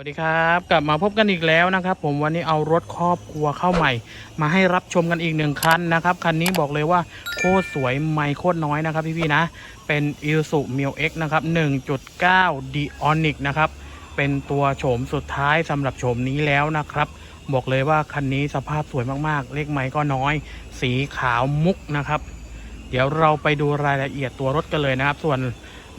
วัสดีครับ กลับมาพบกันอีกแล้วนะครับ ผมวันนี้เอารถครอบครัวเข้าใหม่ มาให้รับชมกันอีกหนึ่งคันนะครับคันนี้บอกเลยว่าโคตรสวยไม่โคตรน้อยนะครับพี่ๆนะ เป็น i l s u m i l X นะครับ1.9 d o n i c นะครับเป็นตัวโฉมสุดท้ายสำหรับโฉมนี้แล้วนะครับบอกเลยว่าคันนี้สภาพสวยมากๆ เลขไม้ก็น้อย สีขาวมุกนะครับ เดี๋ยวเราไปดูรายละเอียดตัวรถกันเลยนะครับ ส่วน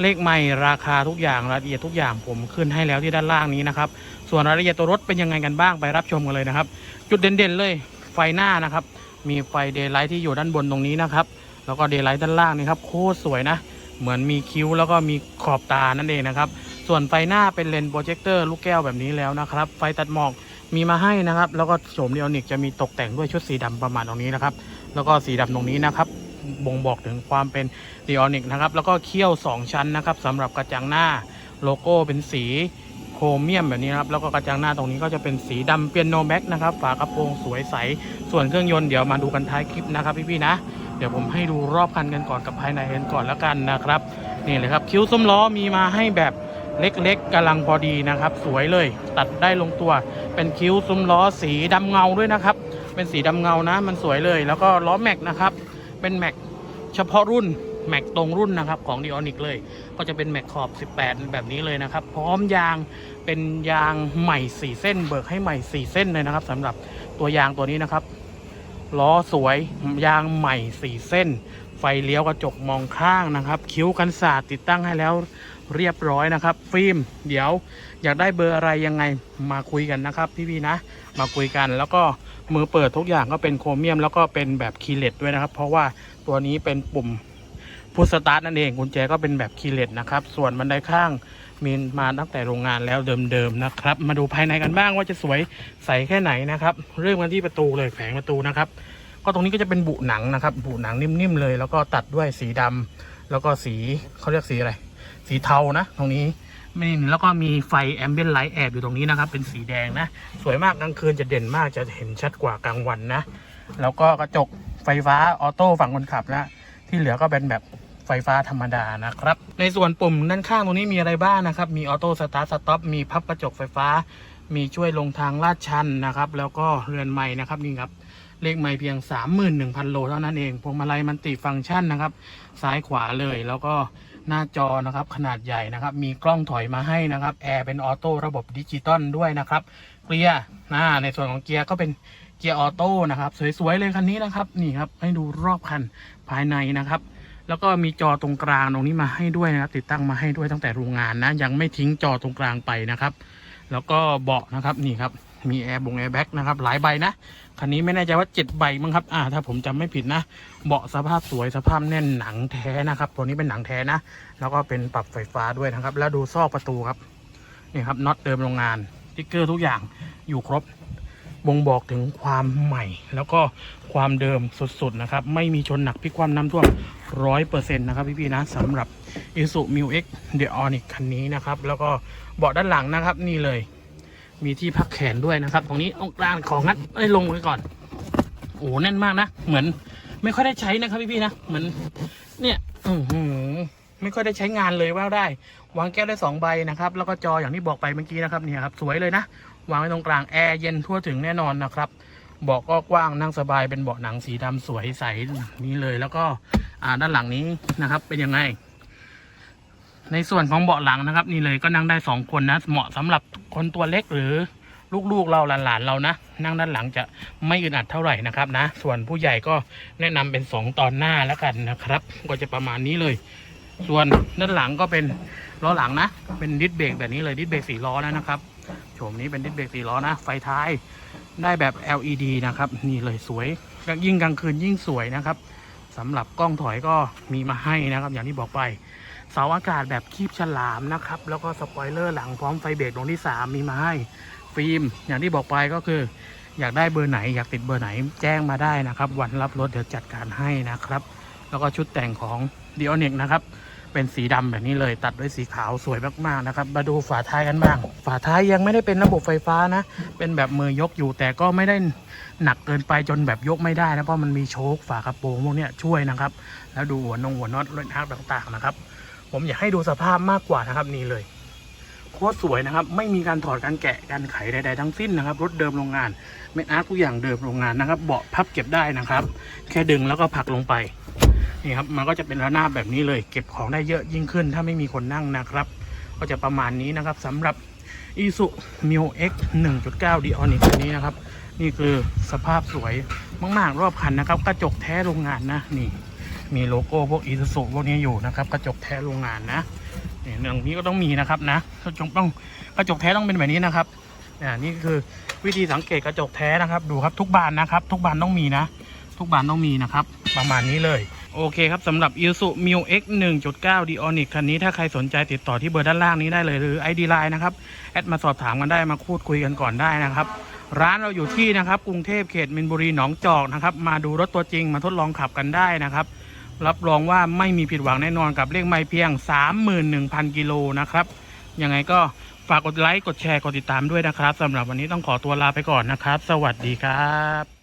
เลขไม่ราคาทุกอย่างรายละเอียดทุกอย่างผมขึ้นให้แล้วที่ด้านล่างนี้นะครับส่วนรายละเอียดตัวรถเป็นยังไงกันบ้างไปรับชมกันเลยนะครับ จุดเด่นๆเลยไฟหน้านะครับ มีไฟเดย์ไลท์ที่อยู่ด้านบนตรงนี้นะครับ แล้วก็เดย์ไลท์ด้านล่างนี่ครับโคตรสวยนะ เหมือนมีคิ้วแล้วก็มีขอบตานั่นเองนะครับส่วนไฟหน้าเป็นเลนส์โปรเจคเตอร์ลูกแก้วแบบนี้แล้วนะครับไฟตัดหมอกมีมาให้นะครับ แล้วก็โฉมเดียวนิกจะมีตกแต่งด้วยชุดสีดำประมาณตรงนี้นะครับ แล้วก็สีดำตรงนี้นะครับ บ่งบอกถึงความเป็นดีออนิกนะครับ แล้วก็เขี้ยว 2 ชั้นนะครับสำหรับกระจังหน้าโลโก้เป็นสีโครเมียมแบบนี้นะครับ แล้วก็กระจังหน้าตรงนี้ก็จะเป็นสีดำเปียโนแบ็กนะครับ ฝากระโปรงสวยใส ส่วนเครื่องยนต์เดี๋ยวมาดูกันท้ายคลิปนะครับพี่ๆนะ เดี๋ยวผมให้ดูรอบคันกันก่อนกับภายในกันก่อนแล้วกันนะครับ นี่เลยครับคิ้วซุ้มล้อมีมาให้แบบเล็กๆกำลังพอดีนะครับ สวยเลย ตัดได้ลงตัว เป็นคิ้วซุ้มล้อสีดำเงาด้วยนะครับ เป็นสีดำเงานะ มันสวยเลย แล้วก็ล้อแม็กนะครับ เป็นแม็ก เฉพาะรุ่นแม็กตรงรุ่นนะครับของดีออนิกเลย ก็จะเป็นแม็กขอบ 18 แบบนี้เลยนะครับ พร้อมยางเป็นยางใหม่ 4 เส้น เบิกให้ใหม่ 4 เส้นเลยนะครับสำหรับตัวยางตัวนี้นะครับล้อสวยยางใหม่ 4 เส้น ไฟเลี้ยวกระจกมองข้างนะครับ คิ้วกันศาสตร์ติดตั้งให้แล้วเรียบร้อยนะครับ ฟิล์มเดี๋ยวอยากได้เบอร์อะไรยังไงมาคุยกันนะครับ พี่ๆนะ มาคุยกันแล้วก็มือเปิดทุกอย่างก็เป็นโครเมียม แล้วก็เป็นแบบคีย์เลสด้วยนะครับ เพราะว่า ตัวนี้เป็นปุ่มพุชสตาร์ทนั่นเองกุญแจก็เป็นแบบคีเลสนะครับ ส่วนบันไดข้างมีมาตั้งแต่โรงงานแล้วเดิมๆนะครับ มาดูภายในกันบ้างว่าจะสวยใสแค่ไหนนะครับ เริ่มกันที่ประตูเลยแผงประตูนะครับ ก็ตรงนี้ก็จะเป็นบุหนังนะครับ บุหนังนิ่มๆเลย แล้วก็ตัดด้วยสีดำแล้วก็สีเขาเรียกสีอะไร สีเทานะ ตรงนี้ไม่แล้วก็มีไฟแอมเบียนไลท์แอบอยู่ตรงนี้นะครับ เป็นสีแดงนะ สวยมากกลางคืนจะเด่นมากจะเห็นชัดกว่ากลางวันนะ แล้วก็กระจก ไฟฟ้าออโต้ฝั่งคนขับนะที่เหลือก็เป็นแบบไฟฟ้าธรรมดานะครับ ในส่วนปุ่มด้านข้างตรงนี้มีอะไรบ้างนะครับ มีออโต้สตาร์ทสต็อปมีพับกระจกไฟฟ้า มีช่วยลงทางลาดชันนะครับ แล้วก็เรือนไม้นะครับนี่ครับเลขไม่เพียง 31,000 โลเท่านั้นเอง พวงมาลัยมันติฟังก์ชันนะครับ ซ้ายขวาเลย แล้วก็หน้าจอนะครับขนาดใหญ่นะครับ มีกล้องถอยมาให้นะครับ แอร์เป็นออโต้ระบบดิจิตอลด้วยนะครับ เกียร์นะในส่วนของเกียร์ก็เป็น เกียร์ออโต้นะครับ สวยๆเลยคันนี้นะครับนี่ครับให้ดูรอบคันภายในนะครับ แล้วก็มีจอตรงกลางตรงนี้มาให้ด้วยนะครับ ติดตั้งมาให้ด้วยตั้งแต่โรงงานนะ ยังไม่ทิ้งจอตรงกลางไปนะครับ แล้วก็เบาะนะครับนี่ครับมีแอร์บงแอร์แบ็กนะครับหลายใบนะคันนี้ไม่แน่ใจว่าเจ็ดใบมั้งครับอ่าถ้าผมจำไม่ผิดนะเบาะสภาพสวยสภาพแน่นหนังแท้นะครับตัวนี้เป็นหนังแท้นะแล้วก็เป็นปรับไฟฟ้าด้วยนะครับ แล้วดูซอกประตูครับนี่ครับน็อตเดิมโรงงานติ๊กเกอร์ทุกอย่างอยู่ครบ บ่งบอกถึงความใหม่ แล้วก็ความเดิมสุดๆนะครับ ไม่มีชนหนักพิกความน้ำท่วมร้อยเปอร์เซ็นต์นะครับพี่ๆนะสำหรับ i s u m i x d e o n i c คันนี้นะครับ แล้วก็เบาะด้านหลังนะครับนี่เลย มีที่พักแขนด้วยนะครับ ตรงนี้ตรงกลางของงัดเอ้ยลงไว้ก่อนโอ้โหแน่นมากนะ เหมือนไม่ค่อยได้ใช้นะครับพี่ๆนะเหมือนเนี่ยอือหือไม่ค่อยได้ใช้งานเลยว่าได้ วางแก้วได้สองใบนะครับ แล้วก็จออย่างที่บอกไปเมื่อกี้นะครับเนี่ยครับ สวยเลยนะ วางไว้ตรงกลางแอร์เย็นทั่วถึงแน่นอนนะครับเบาะก็กว้างนั่งสบายเป็นเบาะหนังสีดำสวยใสนี้เลย แล้วก็อ่าด้านหลังนี้นะครับ เป็นยังไง ในส่วนของเบาะหลังนะครับ นี่เลยก็นั่งได้สองคนนะ เหมาะสำหรับคนตัวเล็กหรือลูกๆเราหลานๆเรานะ นั่งด้านหลังจะไม่อึดอัดเท่าไหร่นะครับนะ ส่วนผู้ใหญ่ก็แนะนำเป็นสองตอนหน้าแล้วกันนะครับ ก็จะประมาณนี้เลย ส่วนด้านหลังก็เป็นล้อหลังนะ เป็นดิสเบรกแบบนี้เลยดิสเบรกสี่ล้อแล้วนะครับ โฉมนี้เป็นดิสเบรกสี่ล้อนะ ไฟท้ายได้แบบ LED นะครับ นี่เลยสวย ยิ่งกลางคืนยิ่งสวยนะครับสำหรับกล้องถอยก็มีมาให้นะครับ อย่างที่บอกไป เสาอากาศแบบคีบฉลามนะครับ แล้วก็สปอยเลอร์หลังพร้อมไฟเบรกดวงที่ 3 มีมาให้ ฟิล์ม อย่างที่บอกไปก็คือ อยากได้เบอร์ไหน อยากติดเบอร์ไหนแจ้งมาได้นะครับ วันรับรถเดี๋ยวจัดการให้นะครับ แล้วก็ชุดแต่งของ d ิ o อ i c นะครับ เป็นสีดำแบบนี้เลยตัดด้วยสีขาวสวยมากๆนะครับ มาดูฝาท้ายกันบ้าง ฝาท้ายยังไม่ได้เป็นระบบไฟฟ้านะ เป็นแบบมือยกอยู่แต่ก็ไม่ได้หนักเกินไปจนแบบยกไม่ได้นะเพราะมันมีโชคฝากระโปรงพวกนี้ช่วยนะครับ แล้วดูหัวนงหัวน็อตรถฮักต่างๆนะครับ ผมอยากให้ดูสภาพมากกว่านะครับนี่เลยโคตรสวยนะครับ ไม่มีการถอดการแกะการไขใดๆทั้งสิ้นนะครับ รถเดิมโรงงานเมนอาร์ทุกอย่างเดิมโรงงานนะครับ เบาะพับเก็บได้นะครับ แค่ดึงแล้วก็ผลักลงไป นี่ครับมันก็จะเป็นระนาบแบบนี้เลย เก็บของได้เยอะยิ่งขึ้น ถ้าไม่มีคนนั่งนะครับ ก็จะประมาณนี้นะครับสำหรับ i s u m i o X 1.9 d i o n i c คันนี้นะครับ นี่คือสภาพสวยมาก ๆ รอบคันนะครับ กระจกแท้โรงงานนะนี่มีโลโก้พวก i s u พวกนี้อยู่นะครับ กระจกแท้โรงงานนะนี่เรื่งนี้ก็ต้องมีนะครับนะกระจกต้องกระจกแท้ต้องเป็นแบบนี้นะครับอ่านี่คือวิธีสังเกตกระจกแท้นะครับ ดูครับทุกบานนะครับ ทุกบานต้องมีนะ ทุกบานต้องมีนะครับ ประมาณนี้เลย โอเคครับสำหรับ i s u m i o X 1.9 d i o n i c คันนี้ถ้าใครสนใจติดต่อที่เบอร์ด้านล่างนี้ได้เลยหรือ ID Line นะครับ แอดมาสอบถามกันได้มาพูดคุยกันก่อนได้นะครับ ร้านเราอยู่ที่นะครับกรุงเทพเขตมินบุรีหนองจอกนะครับ มาดูรถตัวจริงมาทดลองขับกันได้นะครับ รับรองว่าไม่มีผิดหวังแน่นอนกับเลขไม่เพียง 31,000 กิโลนะครับยังไงก็ฝากกดไลค์กดแชร์กดติดตามด้วยนะครับสำหรับวันนี้ต้องขอตัวลาไปก่อนนะครับ สวัสดีครับ